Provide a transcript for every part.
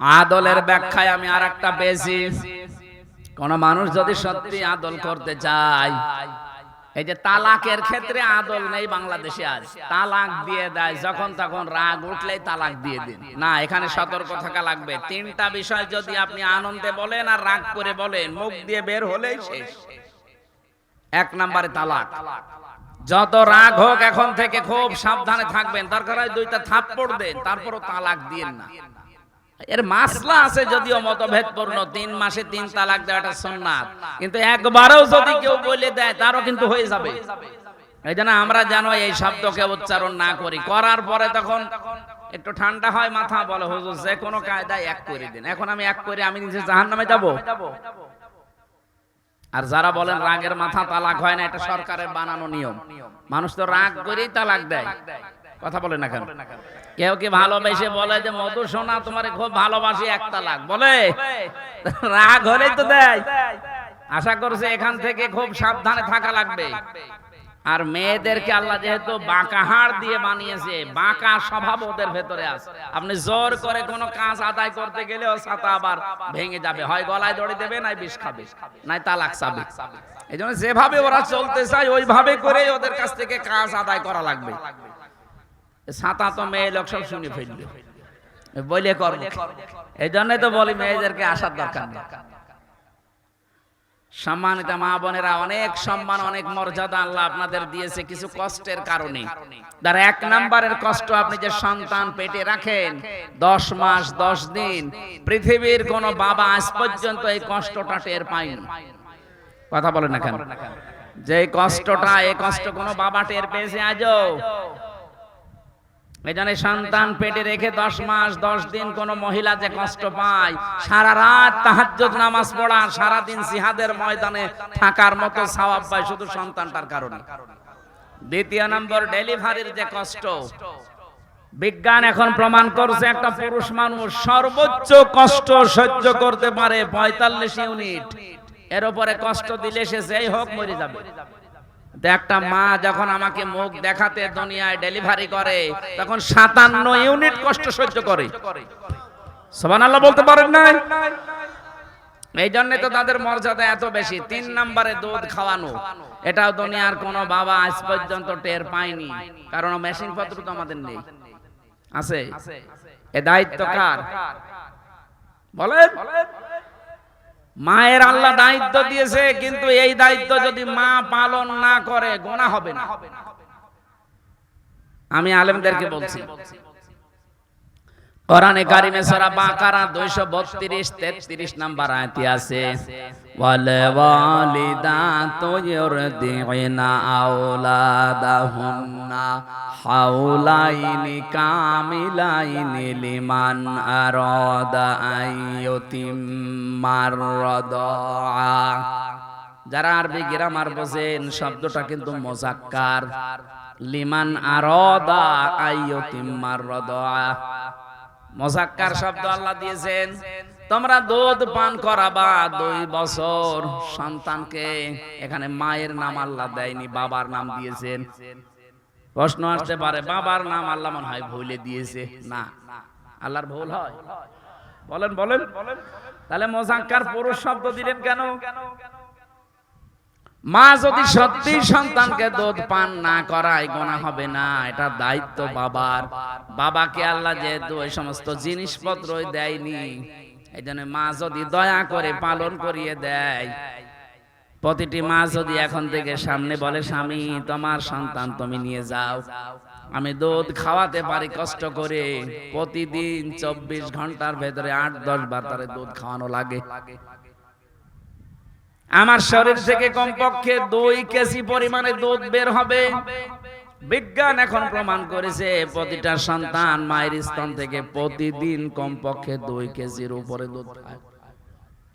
আদলের ব্যাখ্যায় আমি আর একটা পেয়েছি। কোন মানুষ যদি সত্যি আদল করতে চায়, এই যে তালাকের ক্ষেত্রে আদল নেই বাংলাদেশে আজ। তালাক দিয়ে দেয়, যখন তখন রাগ উঠলেই তালাক দিয়ে দিন। না, এখানে সতর্ক থাকা লাগবে। তিনটা বিষয় যদি আপনি আনন্দে বলেন আর রাগ করে বলেন, মুখ দিয়ে বের হলেই শেষ। এক নম্বরে তালাক। যত রাগ হোক এখন থেকে খুব সাবধানে থাকবেন। দরকার হয় দুইটা থাপ্পড় দেন, তারপরও তালাক দিয়েন না। এর মাসলা আছে যদিও মতভেদপূর্ণ তিন মাসে তিন তালাক দেওয়াটা সুন্নাত। কিন্তু একবারও যদি কেউ বলে দেয় তারও কিন্তু হয়ে যাবে। এই জন্য আমরা জানো এই শব্দকে উচ্চারণ না করি। করার পরে তখন একটু ঠান্ডা হয় মাথা বলে হুজুর যে কোনো কায়দায় এক করে দিন। এখন আমি এক করে আমি নিজে জাহান নামে যাব? আর যারা বলেন রাগের মাথা তালাক হয় না এটা সরকারের বানানো নিয়ম। মানুষ তো রাগ করেই তালাক দেয়। কথা বলে না কেন? কেউ কি ভালোবেসে বলে যে মধু সোনা তোমার খুব ভালোবাসি এক তালাক বলে? রাগ হলেই তো দেয়। আশা করছে এখান থেকে খুব সাবধানে থাকা লাগবে। আর মেয়েদেরকে আল্লাহ যেহেতু বাঁকা হাড় দিয়ে বানিয়েছে বাঁকা স্বভাব ওদের ভেতরে আছে। আপনি জোর করে কোনো কাজ আদায় করতে গেলেও ছাতা আবার ভেঙে যাবে। হয় গলায় দড়ি দেবে নাই বিষ খাবে নাই তালাক চাবে। এই জন্য যেভাবে ওরা চলতে চায় ওইভাবে করে ওদের কাছ থেকে কাজ আদায় করা লাগবে। ছাতা তো মেয়ে লোক সব শুনে ফেলবে বলে করব এই জন্যই তো বলি মেয়েদেরকে আসার দরকার নেই। সম্মানিত মা বোনেরা, অনেক সম্মান, অনেক মর্যাদা আল্লাহ আপনাদের দিয়েছে কিছু কষ্টের কারণে। তার এক নাম্বারের কষ্ট আপনি যে সন্তান পেটে রাখেন, দশ মাস, দশ দিন, পৃথিবীর কোন বাবা আজ পর্যন্ত এই কষ্টটা টের পায়নি। কথা বলে না কেন? যে কষ্টটা, এই কষ্ট কোনো বাবা টের পেয়েছে আজও। এখানে সন্তান পেটে রেখে দশ মাস দশ দিন কোন মহিলা যে কষ্ট পায় সারা রাত তাহাজ্জুদ নামাজ পড়া সারা দিন জিহাদের ময়দানে থাকার মতো সওয়াব পায় শুধু সন্তানটার কারণে। দ্বিতীয় নম্বর ডেলিভারির যে কষ্ট। বিজ্ঞান এখন প্রমাণ করছে একটা পুরুষ মানুষ সর্বোচ্চ কষ্ট সহ্য করতে পারে পঁয়তাল্লিশ ইউনিট। এর উপরে কষ্ট দিলে সে যেই হোক মরে যাবে। একটা মা যখন আমাকে মুখ দেখাতে দুনিয়ায় ডেলিভারি করে, তখন সাতান্ন ইউনিট কষ্ট সহ্য করে। সোবান আল্লাহ বলতে পারেন না এই জন্য তো তাদের মর্যাদা এত বেশি। তিন নম্বরে দুধ খাওয়ানো। এটাও দুনিয়ার কোনো বাবা আজ পর্যন্ত টের পায়নি। কারণ মেশিন পত্র তো আমাদের নেই। আছে? এ দায়িত্ব কার? বলেন। মায়ের আল্লাহ দায়িত্ব দিয়েছে, কিন্তু এই দায়িত্ব যদি মা পালন না করে, গোনা হবে না। আমি আলেমদেরকে বলছি কোরআনে কারিমে সূরা বাকারা 232 33 নাম্বার আয়াতে আছে ওয়াল ওয়ালিদাতু ইউরদিনা আওলাদাহুন্না হাওলাইনি কামিলাইনি লিমান আরাদা আইয়ুতিম্মার রাদা যারা আরবি গ্রামার বোঝেন, শব্দটা কিন্তু মোজাক্কার। লিমান আরাদা আইয়ুতিম্মার রাদা মোজাক্কার শব্দ আল্লাহ দিয়েছেন তোমরা দুধ পান করাবা দুই বছর সন্তানকে এখানে মায়ের নাম আল্লাহ দেয়নি বাবার নাম দিয়েছেন। প্রশ্ন আসতে পারে বাবার নাম আল্লাহ মনে হয় ভুলে দিয়েছে? না। আল্লাহর ভুল হয়। বলেন বলেন। তাহলে মোজাক্কার পুরুষ শব্দ দিলেন কেন? মা যদি সত্যি সন্তানকে দুধ পান না করায়, গোনা হবে না। এটা দায়িত্ব বাবার। বাবাকে আল্লাহ যেহেতু ওই সমস্ত জিনিসপত্র দেয়নি এই জন্য মা যদি দয়া করে পালন করিয়ে দেয়। প্রতিটি মা যদি এখন থেকে সামনে বলে, স্বামী, তোমার সন্তান তুমি নিয়ে যাও। আমি দুধ খাওয়াতে পারি কষ্ট করে। প্রতিদিন চব্বিশ ঘণ্টার ভেতরে আট, দশ বার তারে দুধ খাওয়ানো লাগে। আমার শরীর থেকে কমপক্ষে দুই কেজি পরিমাণে দুধ বের হবে। বিজ্ঞান এখন প্রমাণ করেছে, প্রতিটা সন্তান মায়ের স্তন থেকে প্রতিদিন কমপক্ষে দুই কেজির উপরে দুধ খায়।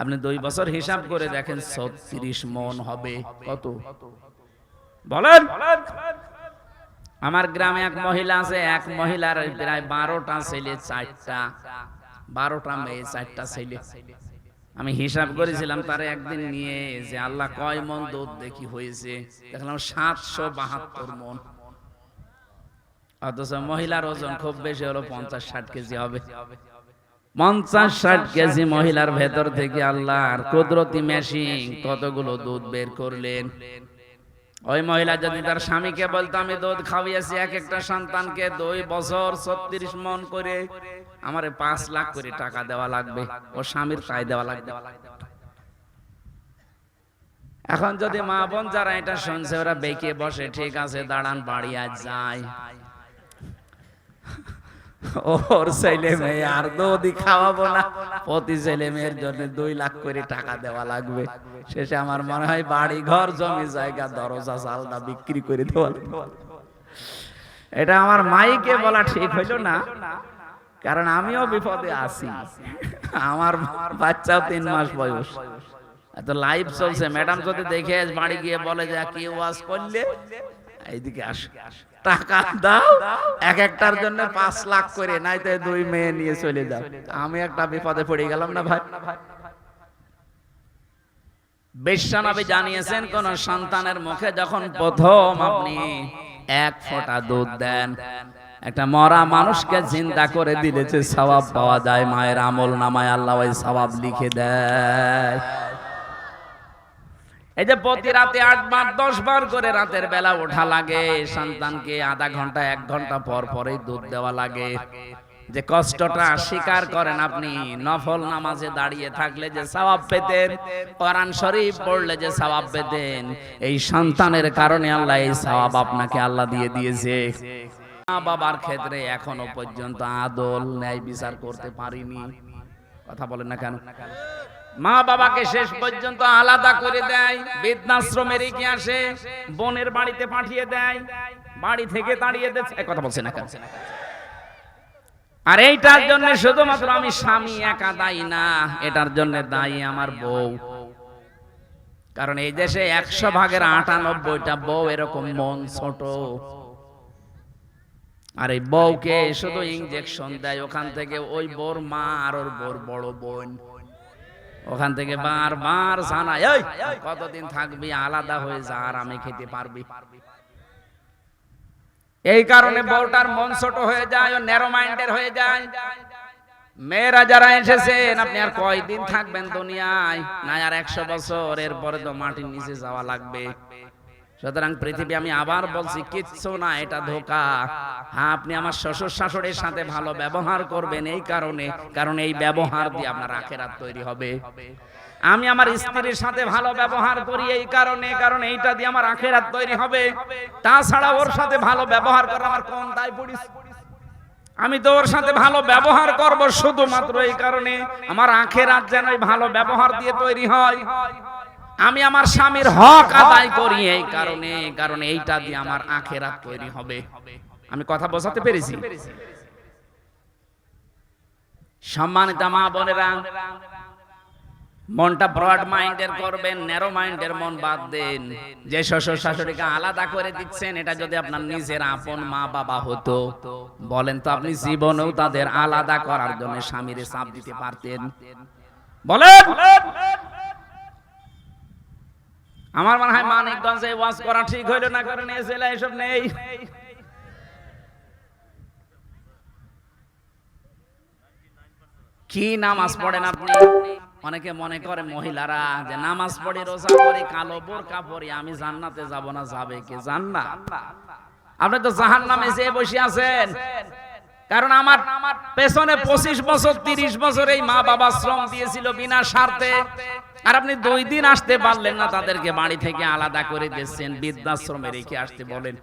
আপনি দুই বছর হিসাব করে দেখেন, ছত্রিশ মন হবে। কত? বলেন। আমার গ্রামে এক মহিলা আছে, এক মহিলার প্রায় বারোটা ছেলে, চারটা, বারোটা মেয়ে, চারটা ছেলে। আমি হিসাব করেছিলাম, তারে একদিন নিয়ে যে আল্লাহ কয় মন দুধ দেখি হয়েছে। দেখলাম সাতশো বাহাত্তর মন। অথচ মহিলার ওজন খুব বেশি হলো পঞ্চাশ ষাট কেজি হবে। পঞ্চাশ ষাট কেজি মহিলার ভেতর থেকে আল্লাহর কুদরতি মেশিন কতগুলো দুধ বের করলেন। ওই মহিলা যদি তার স্বামীকে বলতো, আমি দুধ খাওয়াইছি এক একটা সন্তানকে দুই বছর ছত্রিশ মন করে, আমার পাঁচ লাখ করে টাকা দেওয়া লাগবে, ও স্বামীর তাই দেওয়া লাগবে। এখন যদি মা বোন যারা এটা শুনছে, ওরা বেঁকে বসে, ঠিক আছে, দাঁড়ান বাড়িয়া যায় ওর ছেলে মেয়ে আর দুধই খাওয়াবো না। প্রতি ছেলে মেয়ের জন্য দুই লাখ করে টাকা দেওয়া লাগবে। শেষে আমার মনে হয় বাড়ি ঘর জমি জায়গা দরজা চালটা বিক্রি করে দেওয়া এটা আমার মাইকে বলা ঠিক হইল না। কারণ আমিও বিপদে আছি। আমার বাচ্চাও তিন মাস বয়স। এত লাইভ চলছে। ম্যাডাম যদি দেখে বাড়ি গিয়ে বলে যে কি ওয়াজ করলে এইদিকে আস। টাকা দাও এক একটার জন্য পাঁচ লাখ করে নাই তো দুই মেয়ে নিয়ে চলে যাও। আমি একটা বিপদে পড়ে গেলাম না ভাই? বিশ্বনবী জানিয়েছেন কোন সন্তানের মুখে যখন প্রথম আপনি এক ফোঁটা দুধ দেন একটা মরা মানুষকে চিন্তা করে দিলে যে সবাব পাওয়া যায় মায়ের আমল নামায় আল্লাহ ওই সবাব লিখে দেয়। এই যে প্রতি রাতে আট বার দশ বার করে রাতের বেলা ওঠা লাগে সন্তানকে আধা ঘণ্টা এক ঘণ্টা পর পরেই দুধ দেওয়া লাগে। যে কষ্টটা স্বীকার করেন আপনি নফল নামাজে দাঁড়িয়ে থাকলে যে সওয়াব পেতেন কোরআন শরীফ পড়লে যে সওয়াব পেতেন এই সন্তানের কারণে আল্লাহ এই সওয়াব আপনাকে আল্লাহ দিয়ে দিয়েছে। মা বাবার ক্ষেত্রে এখনও পর্যন্ত আদল ন্যায় বিচার করতে পারিনি। কথা বলেন না কেন? মা বাবাকে শেষ পর্যন্ত আলাদা করে দেয় বৃদ্ধাশ্রমে রেখে আসে বোনের বাড়িতে পাঠিয়ে দেয়, বাড়ি থেকে তাড়িয়ে দিচ্ছে কথা বলছে না আর এইটার জন্য শুধুমাত্র আমি স্বামী একা দায়ী না, এটার জন্য দায়ী আমার বউ। কারণ এই দেশে একশো ভাগের আটানব্বইটা বউ এরকম মন ছোট। আর এই বউকে শুধু ইঞ্জেকশন দেয়, ওখান থেকে ওই বোর মা আর ওর বোর বড় বোন। ওখান থেকে বারবার জানায় "এই, কতদিন থাকবি? আলাদা হয়ে যা আর আমি খেতে পারবি। এই কারণে বউটার মন ছোট হয়ে যায় ও ন্যারো মাইন্ডের হয়ে যায়। মেয়েরা যারা এসেছেন আপনি আর কয়দিন থাকবেন দুনিয়ায়? না আর একশো বছর এরপরে তো মাটির নিচে যাওয়া লাগবে। সুতরাং পৃথিবী আমি আবার বলছি, কিচ্ছু না, এটা ধোকা। হ্যাঁ আপনি আমার শ্বশুর শাশুড়ির সাথে ভালো ব্যবহার করবেন এই কারণে, কারণ এই ব্যবহার দিয়ে আপনার আখেরাত তৈরি হবে। আমি আমার স্ত্রীর সাথে ভালো ব্যবহার করি এই কারণে, কারণ এইটা দিয়ে আমার আখেরাত তৈরি হবে। তাছাড়া ওর সাথে ভালো ব্যবহার করা আমার কোন দায় পড়িস আমি তো ওর সাথে ভালো ব্যবহার করব শুধুমাত্র এই কারণে, আমার আখেরাত যেন ভালো ব্যবহার দিয়ে তৈরি হয়। আমি আমার স্বামীর হক আদায় করি এই কারণে কারণ এইটা দিয়ে আমার আখেরাত তৈরি হবে। আমি কথা বোঝাতে পেরেছি? সম্মানিত মা বোনেরা মনটা ব্রড মাইন্ডের করবেন ন্যারো মাইন্ডের মন বাদ দেন। যে শ্বশুর শাশুড়িকে আলাদা করে দিচ্ছেন এটা যদি আপনার নিজের আপন মা বাবা হতো বলেন তো আপনি জীবনেও তাদের আলাদা করার জন্য স্বামীর চাপ দিতে পারতেন। বলেন! আমার মনে হয় মানিকগঞ্জে ওয়াজ করা ঠিক হইল না কারণ এ জেলা এসব নেই। কি নামাজ পড়েন আপনি? অনেকে মনে করে মহিলারা যে নামাজ পড়ে, রোজা করি কালো বোরকা পরি, আমি জান্নাতে যাব না, যাবে কি? জান্না আপনি তো জাহান নামে যে বসে আছেন। কারণ আমার পেছনে পঁচিশ বছর, তিরিশ বছর এই মা বাবা শ্রম দিয়েছিল বিনা স্বার্থে। আর আপনি দুই দিন আসতে পারলেন না, তাদেরকে বাড়ি থেকে আলাদা করে দিচ্ছেন, বৃদ্ধাশ্রমে রেখে আসতে বলেন।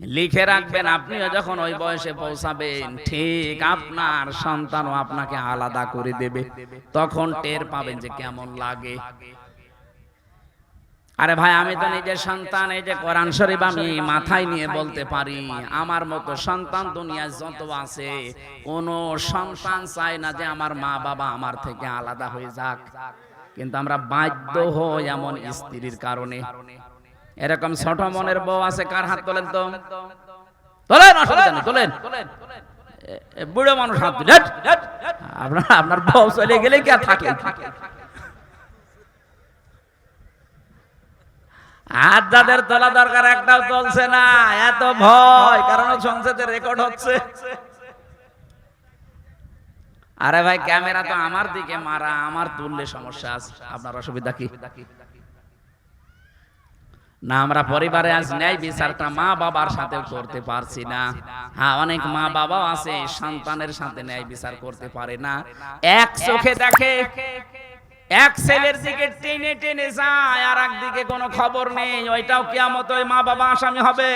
লিখে রাখবেন, আপনিও যখন ওই বয়সে পৌঁছাবেন, ঠিক আপনার সন্তানও আপনাকে আলাদা করে দেবে। তখন টের পাবেন যে কেমন লাগে। আরে ভাই, আমি তো নিজের সন্তান, এই যে কোরআন শরীফ আমি মাথায় নিয়ে বলতে পারি। আমার মতো সন্তান দুনিয়ায় যত আছে, কোন সন্তান চায় না যে আমার মা বাবা আমার থেকে আলাদা হয়ে যাক। কিন্তু আমরা বাধ্য হই এমন স্ত্রীর কারণে। এরকম ছোট মনের বউ আছে, কার হাত তোলেন তো? তোলেন অসুবিধা নেই তোলেন। বুড়ো মানুষ হাত আপনার আপনার বউ চলে গেলে কি আর থাকে? আর যাদের তোলা দরকার, একটাও চলছে না, এত ভয়, কারণ সংসদে রেকর্ড হচ্ছে। আরে ভাই, ক্যামেরা তো আমার দিকে মারা, আমার তুললে সমস্যা আছে, আপনার অসুবিধা কি? না, আমরা পরিবারে আজ ন্যায় বিচারটা মা বাবার সাথে করতে পারছি না। হ্যাঁ অনেক মা বাবাও আছে, সন্তানের সাথে ন্যায় বিচার করতে পারে না। এক চোখে দেখে এক ছেলের দিকে টেনে টেনে যায় আর একদিকে কোনো খবর নেই। ওইটাও কিয়ামত ওই মা বাবা আসামি হবে।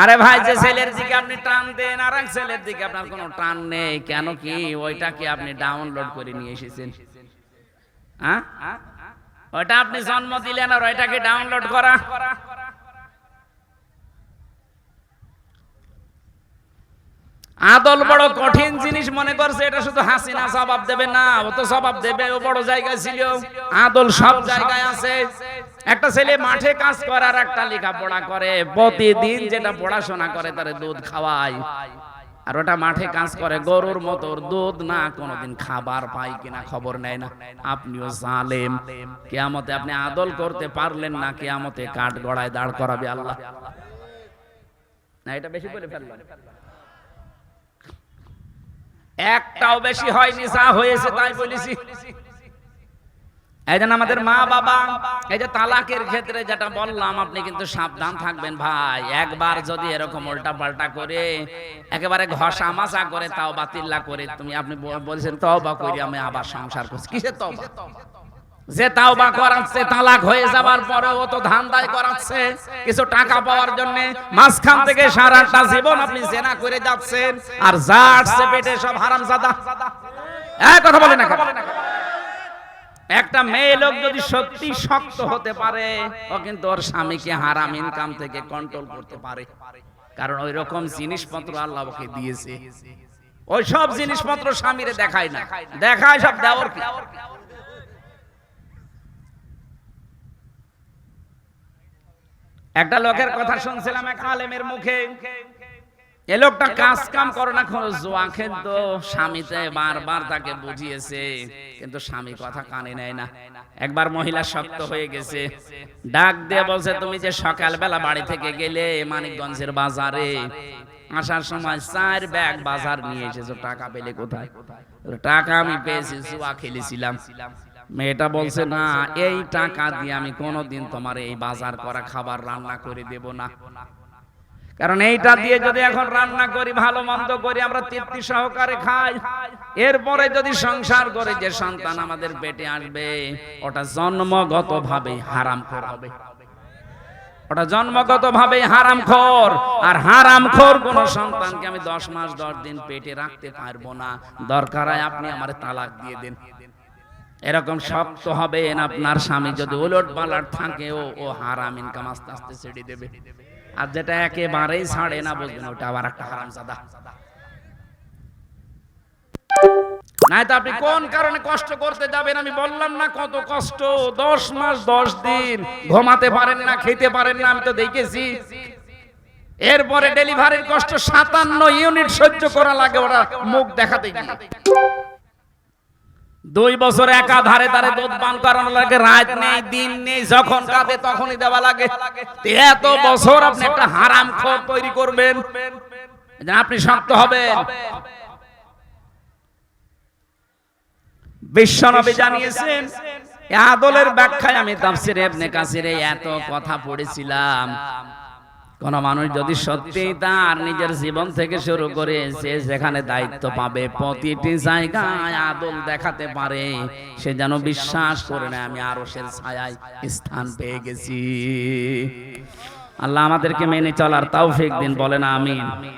আরে ভাই, যে ছেলের দিকে আপনি টান দেন আর এক ছেলের দিকে আপনার কোনো টান নেই। কেন কি? ওইটা কি আপনি ডাউনলোড করে নিয়ে এসেছেন। হ্যাঁ ওইটা আপনি জন্ম দিলেন আর ওইটাকে ডাউনলোড করা। আদল বড় কঠিন জিনিস মনে করছে, এটা শুধু হাসিনা জবাব দেবে না, ও তো জবাব দেবে, ও বড় জায়গায় ছিল, আদল সব জায়গায় আছে। একটা ছেলে মাঠে কাজ করে আর একটা লেখাপড়া করে, প্রতিদিন যেটা পড়াশোনা করে তারে দুধ খাওয়ায়। আর ওটা মাঠে কাজ করে, গরুর মতো দুধ না, কোনোদিন খাবার পাই কিনা খবর নেয় না। আপনিও জালেম। কেয়ামতে আপনি আদল করতে পারলেন না, কেয়ামতে কাঠ গড়ায় দাঁড় করাবে আল্লাহ। না, এটা বেশি বলে ফেললাম। একটাও বেশি হয়নি, যা হয়েছে তাই বলেছি। এই আমাদের মা বাবা, এই যে তালাকের ক্ষেত্রে যেটা বললাম, আপনি কিন্তু সাবধান থাকবেন ভাই। একবার যদি এরকম উল্টা পাল্টা করে, একেবারে ঘষা মাসা করে তাও বাতিল্লা করে, তুমি আপনি বলছেন, তওবা করি, আমি আবার সংসার করছি। কিসের তওবা? যে তাওবা করাচ্ছে, তালাক হয়ে যাবার পরে ও তো ধান্দায় করাচ্ছে। কিছু টাকা পাওয়ার জন্য মাঝখান থেকে সারাটা জীবন আপনি জেনা করে যাচ্ছেন, আর যা আসছে পেটে সব হারাম জাদা এক কথা বলে না একটা মেয়ে লোক যদি সত্যি শক্ত হতে পারে, ও কিন্তু ওর স্বামীকে হারাম ইনকাম থেকে কন্ট্রোল করতে পারে। কারণ ওই রকম জিনিসপত্র আল্লাহ ওকে দিয়েছে। ওই সব জিনিসপত্র স্বামীরে দেখায় না। দেখায় সব দেওয়ার কি? একটা লোকের কথা শুনছিলাম এক আলেমের মুখে। এ লোকটা কাজ কাম করে না কোনো জোয়া খেলতো স্বামীতে বারবার তাকে বুঝিয়েছে কিন্তু স্বামী কথা কানে নেয় না। একবার মহিলা শক্ত হয়ে গেছে। ডাক দিয়ে বলছে তুমি যে সকালবেলা বাড়ি থেকে গেলে মানিকগঞ্জের বাজারে আসার সময় চার ব্যাগ বাজার নিয়ে এসেছ টাকা পেলে কোথায়? টাকা আমি পেয়েছি জুয়া খেলেছিলাম। মেয়েটা বলছে না এই টাকা দিয়ে আমি কোনোদিন তোমার এই বাজার করা খাবার রান্না করে দেব না। কারণ এইটা দিয়ে যদি এখন রান্না করি ভালো মন্দ করি আমরা তৃপ্তি সহকারে খাই। এরপরে যদি সংসার করে যে সন্তান আমাদের পেটে আসবে ওটা জন্মগত ভাবে হারাম হবে। ওটা জন্মগত ভাবে হারাম খোর। আর হারাম খোর কোন সন্তানকে আমি দশ মাস দশ দিন পেটে রাখতে পারব না। দরকার হয় আপনি আমার তালাক দিয়ে দেন। এরকম শক্ত হবে আপনার স্বামী যদি উলট পালট থাকে, ও ও হারাম ইনকাম আস্তে আস্তে ছেড়ে দেবে। আর যেটা একেবারেই ছাড়ে না বুঝবেন ওটা আবার একটা হারাম জাদা নাই তো আপনি কোন কারণে কষ্ট করতে যাবেন, আমি বললাম না কত কষ্ট, দশ মাস, দশ দিন, ঘুমাতে পারেন না, খেতে পারেন না, আমি তো দেখেছি। এরপরে ডেলিভারির কষ্ট সাতান্ন ইউনিট সহ্য করা লাগে, ওরা মুখ দেখাতে গিয়ে। দুই বছর একা ধারে ধারে দুধ পান করানো লাগে, রাত নেই, দিন নেই, যখন কাঁদে তখনই দেওয়া লাগে। এত বছর আপনি একটা হারাম খোর তৈরি করবেন আপনি শক্ত হবেন। বিশ্বনবী জানিয়েছেন আদলের ব্যাখ্যায় আমি তাফসিরে ইবনে কাসিরে এত কথা পড়েছিলাম। কোন মানুষ যদি সত্যি তার নিজের জীবন থেকে শুরু করে সে যেখানে দায়িত্ব পাবে, প্রতিটি জায়গায় আদল দেখাতে পারে, সে যেন বিশ্বাস করে না আমি আরও সে ছায়ায় স্থান পেয়ে গেছি। আল্লাহ আমাদেরকে মেনে চলার তাও দিন বলে না আমিন।